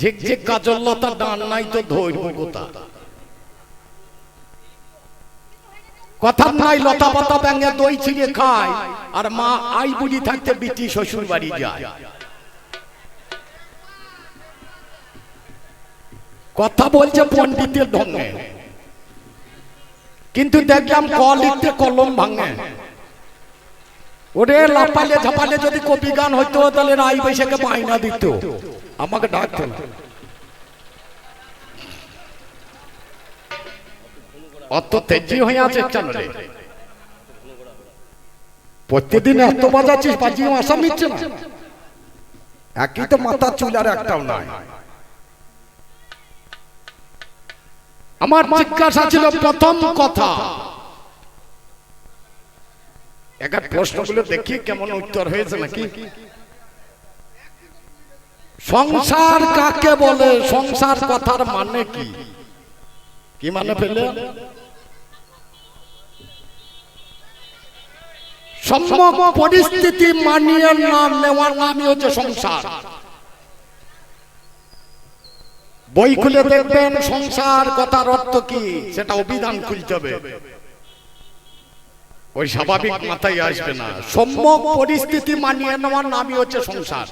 ঝিক ঝিক কাজল লতা ডান নাই তো ধৈর্য কোথা কথা নাই, লতা পাতা ব্যাঙে দই ছিঁড়ে খায়, আর মা আই বুড়ি থাকতে বিটি শ্বশুর বাড়ি যায়। কথা বলছে পণ্ডিতের ঢঙ্গে কিন্তু দেখলাম ক লিখতে কলম ভাঙে। ওরে লাপালে ঝাপালে যদি কবি গান হইতো, তাহলে রাই বৈশাখে মাইনা দিত। আমাকে ডাকতো অত তেজি হয়ে আছে চ্যানেলে প্রত্যেকদিন এত বাজাচ্ছিস বাজিয়ে না। একই তো চুল আর একটাও নাই। আমার জিজ্ঞাসা ছিল প্রথম কথা। একার প্রশ্নগুলো দেখি কেমন উত্তর হয়েছে নাকি? সংসার কাকে বলে? সংসার কথার মানে কি? কি মানে পেলে? সম্যক পরিস্থিতি মানিয়ে নাম নেওয়ার নামই হচ্ছে সংসার। বই খুলে দেখবেন সংসার কথার অর্থ কি? সেটা অভিধান খুলতে হবে। ওই স্বাভাবিক মাথায় আসবে না। সম্যক পরিস্থিতি মানিয়ে নেওয়ার নামই হচ্ছে সংসার।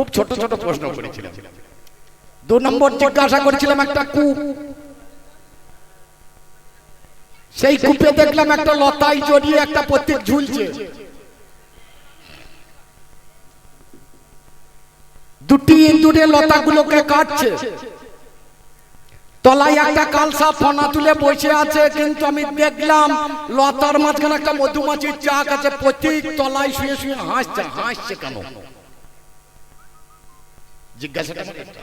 খুব ছোট ছোট প্রশ্ন করেছিলাম। দু নম্বর জিজ্ঞাসা করেছিলাম একটা কূপ। সেই কূপে দেখলাম একটা লতাই জড়িয়ে একটা প্রতীক ঝুলছে। দুটি ইন্দুরে লতাগুলোকে কাটছে। তলায় একটা কালসা ফনা তুলে বসে আছে, কিন্তু আমি দেখলাম লতার মাঝখানে একটা মধুমাছির চাক আছে প্রতীক তলায় শুয়ে শুয়ে হাসছে হাসছে কেন? জিজ্ঞাসা কেন করছে?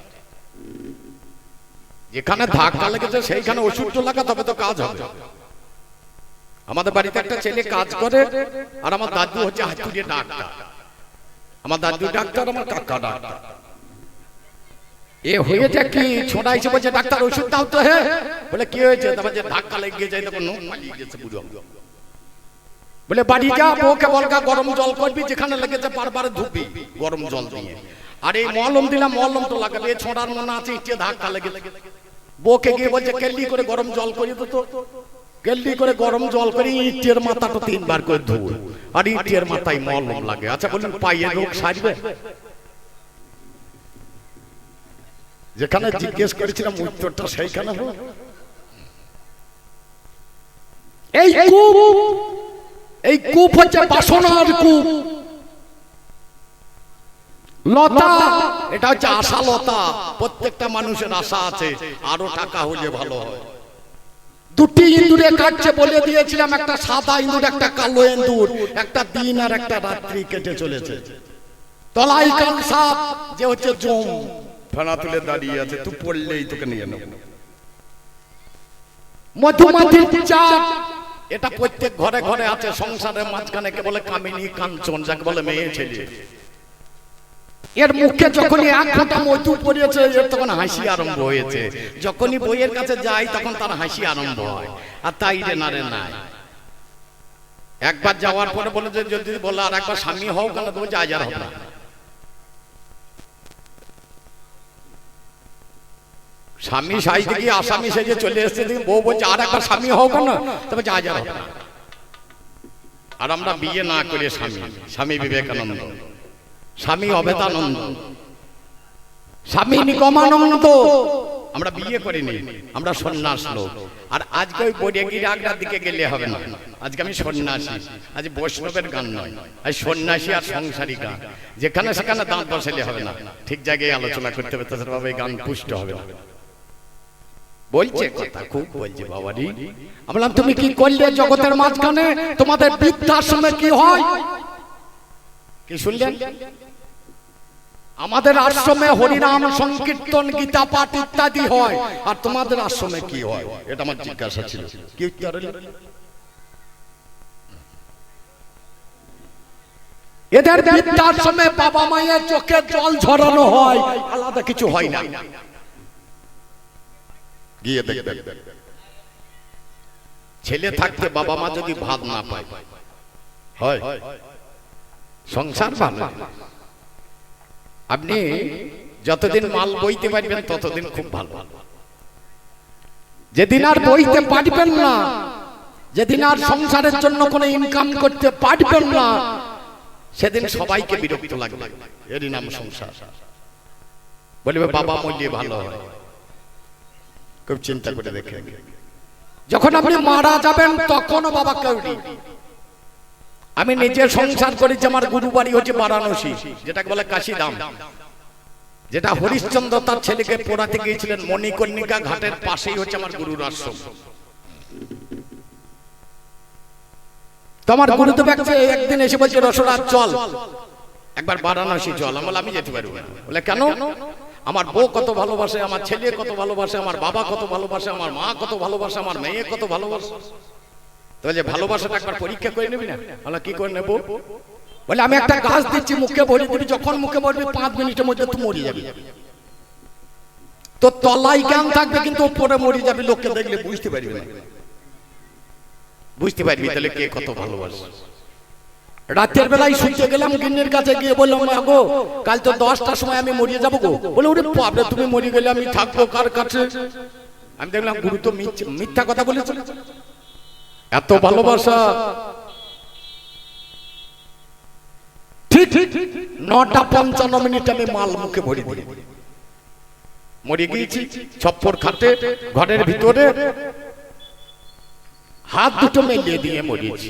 যেখানে ধাক্কা লেগেছে সেইখানে ওষুধটা লাগা তবে তো কাজ হবে। আমাদের বাড়িতে একটা ছেলে কাজ করে আর আমার দাদু হচ্ছে ডাক্তার। আমার দাদু ডাক্তার আমার কাকা ডাক্তার। এ হয়েছে কি? ছোড়াইছে বলছে ডাক্তার ওষুধ দাও তো হে বলে কি হয়েছে? তারপর যে ধাক্কা লেগে যায় তখন পালিয়ে গেছে বুড়ো বলে বাড়ি যা বউকে বলকা গরম জল করবি যেখানে লেগেছে বারবার ধুবি গরম জল দিয়ে। আর এই মলম দিলাম মলম তো লাগাবে ছোড়ার মনে আছে ইটে ধাক্কা লেগে বউকে গিয়ে বলছে কেল্লি করে গরম জল করি তো তো কেল্লি করে গরম জল করে ইটের মাথাটা তিনবার করে ধুয়ে। আর ইটের মাথায় মলম লাগে। আচ্ছা বলুন পাইয়ে রোগ সারবে? যেখানে জিজ্ঞেস করেছিলাম উত্তরটা সেইখানে হলো। এই কূপ এই কূপ হচ্ছে বাসনার কূপ। লতা। এটা হচ্ছে আশা লতা। প্রত্যেকটা মানুষের আশা আছে আরও টাকা হলে ভালো হয়। দুটি ইন্দুরে কাটছে বলে দিয়েছিলাম একটা সাদা ইন্দুর একটা কালো ইন্দুর একটা দিন আর একটা রাত্রি কেটে চলেছে। তলাই কাল সাপ যে হচ্ছে জম। ফেনা তুলে দাঁড়িয়ে আছে তুই পড়লেই তোকে নিয়ে নেব। মধুমাছির চাপ এটা প্রত্যেক ঘরে ঘরে আছে সংসারের মাঝখানে কে বলে কামিনী কাঞ্চন যাকে বলে মেয়ে ছেলে। এর মুখে যখনই এক ফোঁটা মধু পড়িয়েছে এর তখন হাসি আরম্ভ হয়েছে। যখনই বইয়ের কাছে যাই তখন তার হাসি আরম্ভ হয়। আর তাই রে না রে না একবার যাওয়ার পরে বলে যে যদি বলে আর একবার স্বামী হও কেন তো যা যা হবে স্বামী সাইতে গিয়ে আসামি সেজে চলে এসছে দেখি বউ বলছে আর একবার স্বামী হও কেন তবে যা যা হবে আর আমরা বিয়ে না করে স্বামী। স্বামী। বিবেকানন্দ। স্বামী অভেদানন্দ স্বামী নিগমানন্দ আমরা বিয়ে করিনি আমরা সন্ন্যাস লোক। আর আজকে ওই বৈরাগীর আগ্রার দিকে গেলে হবে না। আজকে আমি সন্ন্যাসী। আজ বৈষ্ণবের গান নয়। আজ সন্ন্যাসী আর সংসারী গান। যেখানে সেখানে দাঁত বসালে হবে না। ঠিক জায়গায় আলোচনা করতে হবে তাছাড়া বাবা এই গান পুষ্ট হবে না। বলছে কথা খুব বলছে বাবারি বললাম তুমি কি করলে জগতের মাঝখানে? তোমাদের বৃদ্ধাশ্রমে কি হয়? কি শুনলেন? আমাদের আশ্রমে হরিনাম, সংকীর্তন, গীতা পাঠ ইত্যাদি হয়। আর তোমাদের আশ্রমে কি হয়? এটা আমার জিজ্ঞাসা ছিল। কি হলো? এদের বৃদ্ধাশ্রমে বাবা মায়ের চোখে জল ঝরানো হয়। আলাদা কিছু হয় না। গিয়ে দেখবেন ছেলে থাকতে বাবা মা যদি ভাত না পায়, হয়? সংসার ভালো আপনি যতদিন মাল বইতে পারবেন ততদিন খুব ভালো। যেদিন আর বইতে পারবেন না যেদিন আর সংসারের জন্য কোনো ইনকাম করতে পারবেন না সেদিন সবাইকে বিরক্ত লাগবে। এরই নাম সংসার। বলবে বাবা মরলে ভালো হয়। খুব চিন্তা করে দেখে যখন আপনি মারা যাবেন তখনও বাবা কেউরি আমি নিজে সংসার করেছি আমার গুরু বাড়ি হচ্ছে বারাণসী যেটাকে বলে কাশিদাম যেটা হরিশ্চন্দ্র তার ছেলেকে পড়াতে গিয়েছিলেন মণিকর্ণিকা ঘাটের পাশেই হচ্ছে আমার গুরুর আশ্রম। তোমার গুরুদেব একদিন একদিন এসে বলছে রসরাজ চল। একবার বারাণসী চল। আমি আমি যেতে পারব না। বলে কেন? আমার বউ কত ভালোবাসে আমার ছেলে কত ভালোবাসে আমার বাবা কত ভালোবাসে আমার মা কত ভালোবাসে আমার মেয়ে কত ভালোবাসে। তো যে ভালোবাসাটা একবার পরীক্ষা করে নিবি না? বলে কি করে নেব? বলে আমি একটা গাছ দিচ্ছি মুখে ভরে দিবি যখন মুখে ভরবি পাঁচ মিনিটের মধ্যে তুই মরে যাবি। তো তলায় জ্ঞান থাকবে কিন্তু উপরে মরে যাবে লোককে দেখলে বুঝতে পারবি না। বুঝতে পারবি তাহলে কে কত ভালোবাসে। রাতের বেলায় শুনতে গেলাম গিন্নির কাছে গিয়ে বললাম মা গো কাল তো দশটার সময় আমি মরিয়ে যাব গো। বলে ওরে বাপরে তুমি মরে গেলে আমি থাকব কার কাছে? আমি দেখলাম গুরু তো মিথ্যা কথা বলেছে এত ভালোবাসা। ঠিক ঠিক নটা পঞ্চান্ন মিনিট আমি মাল মুখে ভরি দিই। মরে গিয়েছি ছপ্পর খাটে ঘরের ভিতরে। হাত দুটো মেলিয়ে দিয়ে মরিয়েছি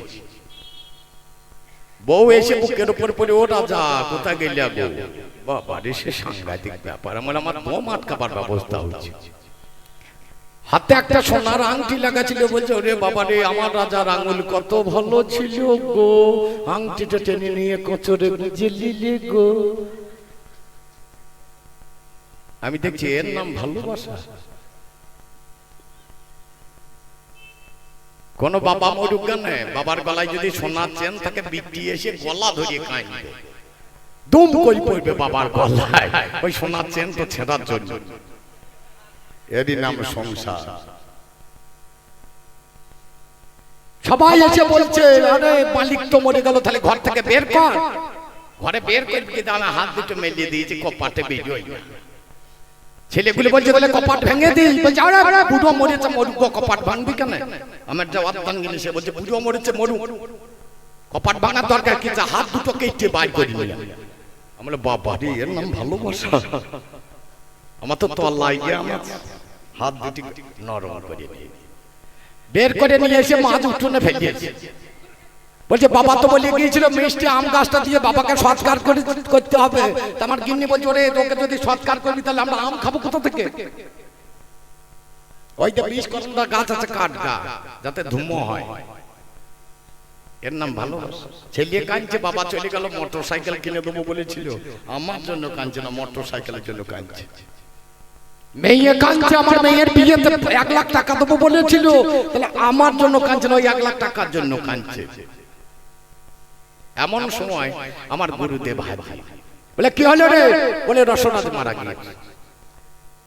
বউ এসে বুকের উপর পড়ে ও রাজা কোথায় গেলে বাবা রে সে সাংঘাতিক ব্যাপার। আমার আমার বোম আটকাবার ব্যবস্থা হচ্ছে। হাতে একটা সোনার আংটি লাগা ছিল বলছে ওরে বাবা রে আমার রাজার আঙুল কত ভালো ছিল গো। আংটিটা টেনে নিয়ে কচরে গুজে লিলে গো। আমি দেখছি এর নাম ভালোবাসা। কোন বাবা মরুক কেন বাবার গলায় যদি সোনার চেন তাকে বিক্রি এসে গলা ধরিয়ে কাঁদবে দুম কই পড়বে বাবার গলায়। ওই সোনার চেন তো ছেঁড়ার জন্য। এরই নাম সংসার। সবাই এসে বলছে আরে মালিক তো মরে গেল তাহলে ঘর থেকে বের কর। ঘরে বের করবি কিন্তু আমি হাত দুটো মেলিয়ে দিয়েছি কপাটে বেরিয়ে ছেলেগুলো বলছে বলে কপাট ভেঙে দিই। বলছে আরে আরে বুড়ো মরেছে মরুক কপাট ভাঙবি কেন? আমার যে অর্ধাঙ্গিনী সে বলছে বুড়ো মরেছে মরুক। কপাট ভাঙার দরকার কি? হাত দুটো কেটে বাইর করে নিলাম আমরা বাবা রে এর নাম ভালোবাসা। আমার তো তল্লাই গিয়ে আমার হাত দুটি নরম করে নিয়ে। বের করে নিয়ে এসে মাছ উঠোনে ফেলিয়েছে বলছে, বাবা তো বলে গিয়েছিল, মিষ্টি আম গাছটা দিয়ে বাবাকে সৎকার করে করতে হবে। আমার গিন্নি বলছে, ওরে, তোকে যদি সৎকার করবি, তাহলে আমরা আম খাব কোথা থেকে? ওই যে বিষ করন্দা গাছ আছে, কাঠ গা, যাতে ধুমো হয়। এর নাম ভালো ছেলে কাঁদছে, বাবা চলে গেল মোটর সাইকেল কিনে দেবো বলেছিল। আমার জন্য কাঁদছে না মোটর সাইকেলের জন্য কাঁদছে। মেয়ে কাঁদছে, আমার মেয়ের বিয়েতে এক লাখ টাকা দেবো বলেছিল। তাহলে আমার জন্য কাঁদছে না এক লাখ টাকার জন্য কাঁদছে। এমন সময় আমার গুরুদেব বলে, কি হলো রে? বলে, রসনাথ মারা গিয়েছে।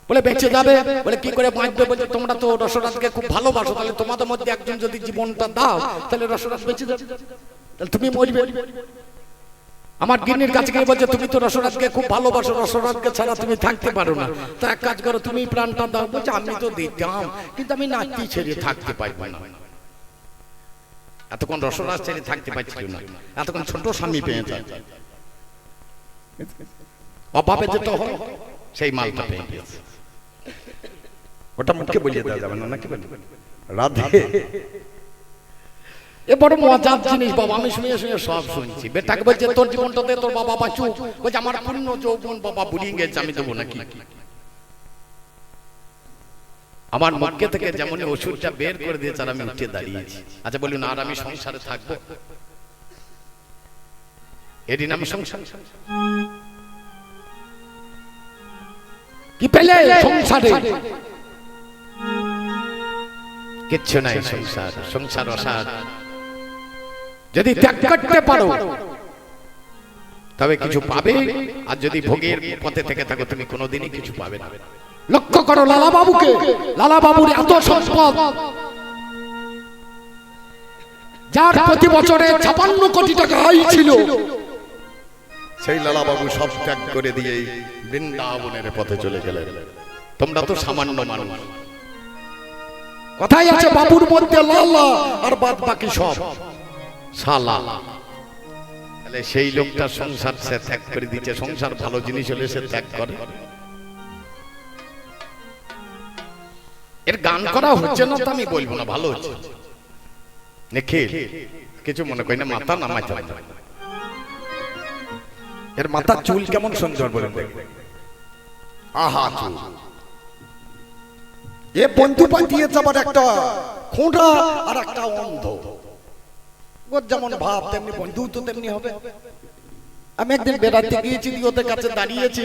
বলে, বেঁচে যাবে? বলে, কি করে বাঁচবে? বলছে, তোমরা তো রসরাজকে খুব ভালোবাসো, তাহলে তোমাদের মধ্যে একজন যদি জীবনটা দাও, তাহলে রসরাজ বেঁচে যাবে। তাহলে তুমি মরবে। আমার গিন্নির কাছে গিয়ে বলছে তুমি তো রসরাজকে খুব ভালোবাসো রসরাজকে ছাড়া তুমি থাকতে পারো না। তো এক কাজ করো তুমি প্রাণটা দাও বলছে আমি তো দিতাম কিন্তু আমি নাতি ছেড়ে থাকতে পারব না। এতক্ষণ রসরাজ ছেড়ে থাকতে পারছিল না। এতক্ষণ ছোট স্বামী পেয়ে যায়। অভাবে যেতে হয় সেই মালটা পেয়ে গেছে। ওটা মুখে বলিয়ে দেওয়া যাবে না নাকি বলি? রাধে। এ বড় মজার জিনিস বাবা, আমি শুনে শুনে সব শুনছি। বেটাকে বলছে, তোর তোর বাবা বাঁচু। বলছে, আমার পূর্ণ যৌবন বাবা বুড়িয়ে গেছে, আমি দেবো নাকি? আমার মুখে থেকে যেমন ওষুধটা বের করে দিয়েছে আমি উঠে দাঁড়িয়েছি। আচ্ছা বলুন, আর আমি সংসারে থাকব? এরই নাম সংসার। কি পেলে সংসারে? কিচ্ছু নাই সংসার সংসার অসার। যদি ত্যাগ করতে পারো তবে কিছু পাবে আর যদি ভোগের পথে থেকে থাকো তুমি কোনোদিনই কিছু পাবে না। লক্ষ্য করো লালা বাবুকে লালা বাবুর এত সম্পদ। যার প্রতি বছরে ছাপান্ন কোটি টাকা আয় ছিল। সেই লালা বাবু সব ত্যাগ করে দিয়ে বৃন্দাবনের পথে চলে গেলেন। তোমরা তো সামান্য মানুষ। কথাই আছে বাবুর মধ্যে লালা আর বাদ বাকি সব। সালা তাহলে সেই লোকটা সংসার সে ত্যাগ করে দিচ্ছে সংসার ভালো জিনিস হলে সে ত্যাগ করে। এর গান করা হচ্ছে না তো আমি বলব না, ভালো হচ্ছে। নিখিল, কিছু মনে করি না, মাথা নামাইতে হবে না। এর মাথার চুল কেমন সুন্দর বলে আহা, চুল। এ বন্ধু পাঠিয়েছে আবার একটা খোঁড়া আর একটা অন্ধ। ওর যেমন ভাব তেমনি বন্ধু তো তেমনি হবে। আমি একদিন বেড়াতে গিয়েছি ওদের কাছে দাঁড়িয়েছি।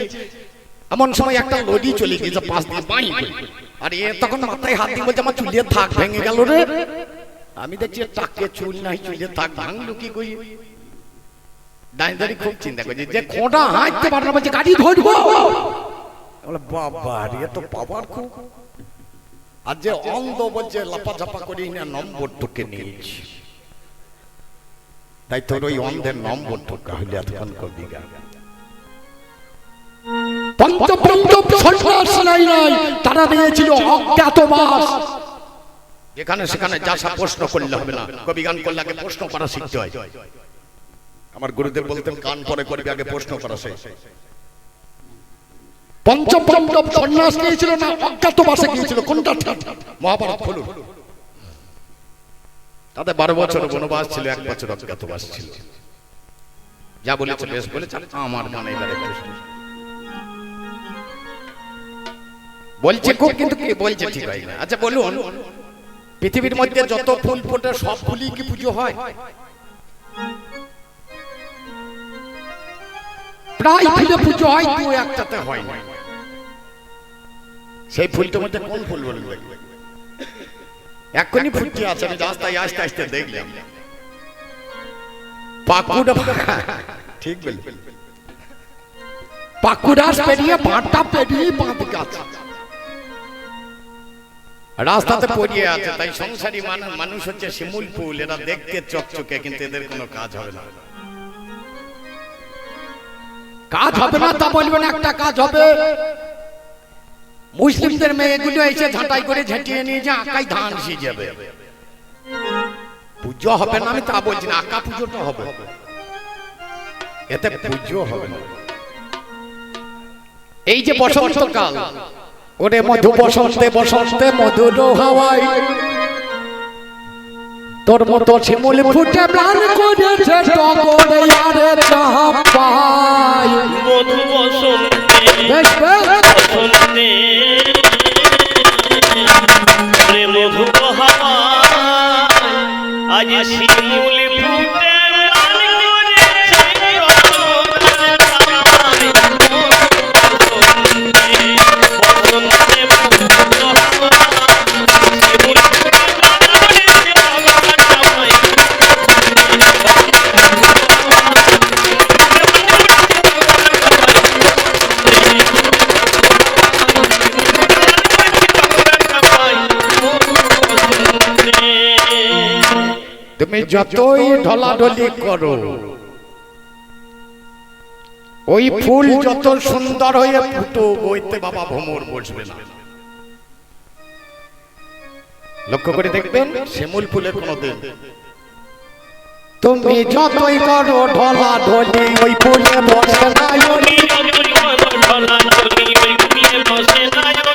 এমন সময় একটা লরি চলে পাশ দিয়ে। আর এ তখন মাথায় হাত দিয়ে বলছে আমার চুলিয়ে থাক ভেঙে গেল রে। আমি দেখছি টাকে চুল নাই চুলিয়ে থাক ভাঙলো কি কই? দাঁড়িয়ে খুব চিন্তা করছি যে খোঁটা হাঁটতে পারে না বলছে গাড়ি ধরবো। বাবা রে তো পাওয়ার খুব। আর যে অন্ধ বলছে লাপা ঝাপা করি না নম্বর তোকে নিয়েছি। তাই তোর ওই অন্ধের নম্বর তোকে হইলে এতক্ষণ সন্ন্যাস নাই নাই তারা নিয়েছিল অজ্ঞাতবাস। এখানে সেখানে যা সব প্রশ্ন করলে হবে না। কবি গান করলে আগে প্রশ্ন করা শিখতে হয়। আমার গুরুদেব বলতেন কান পরে করবি আগে প্রশ্ন করা শেষ। পঞ্চপঞ্চম সন্ন্যাস নিয়েছিল না অজ্ঞাতবাসে গিয়েছিল কোনটা মহাভারত খুলুন। তাদের বারো বছর বনবাস ছিল এক বছর অজ্ঞাতবাস ছিল। যা বলেছে বেশ বলেছে। আমার এবার বলছে খুব কিন্তু কি বলছে ঠিক হয় না। আচ্ছা বলুন। পৃথিবীর মধ্যে যত ফুল ফোটে সব ফুলই কি পুজো হয়? প্রায় ফুলে পুজো হয় দু একটাতে হয় না। সেই ফুলটার মধ্যে কোন ফুল বলুন? দেখি? এখনই ফুটতে আছে আমি রাস্তায় আসতে আসতে দেখলাম। পাকুড়া ঠিক বলি। পাকুড়াস পেরিয়ে পাঁটটা পেরিয়ে পাঁচ গাছ। রাস্তাতে পড়িয়ে আছে তাই সংসারী মানুষ মানুষ হচ্ছে শিমুল ফুল এরা দেখতে চকচকে কিন্তু এদের কোনো কাজ হবে না। কাজ হবে না তা বলবেন একটা কাজ হবে। মুসলিমদের মেয়েগুলো এসে ঝাঁটাই করে ঝেঁটিয়ে নিয়ে যে আকাই ধান সিজাবে পুজো হবে না আমি তা বলছি না আকা পুজোটা হবে। এতে পুজো হবে না। এই যে বসন্তকাল ওরে মধু বসন্তে বসন্তে মধুর হাওয়াই তোর মতো শিমুল ফুটে প্রাণ করেছে টগরে আরে মধু বসন্তে মধু আজ শিমুল যতই ঢলাঢলি করো ওই ফুল যত সুন্দর হয়ে ফুটো বইতে বাবা ভোমর বসবে না। লক্ষ্য করে দেখবেন শ্যামল ফুলের কোন দিন। তুমি যতই করো ঢলা ঢলি ওই ফুলে বসে না। ঢলা ঢলি ওই ফুলে বসে না।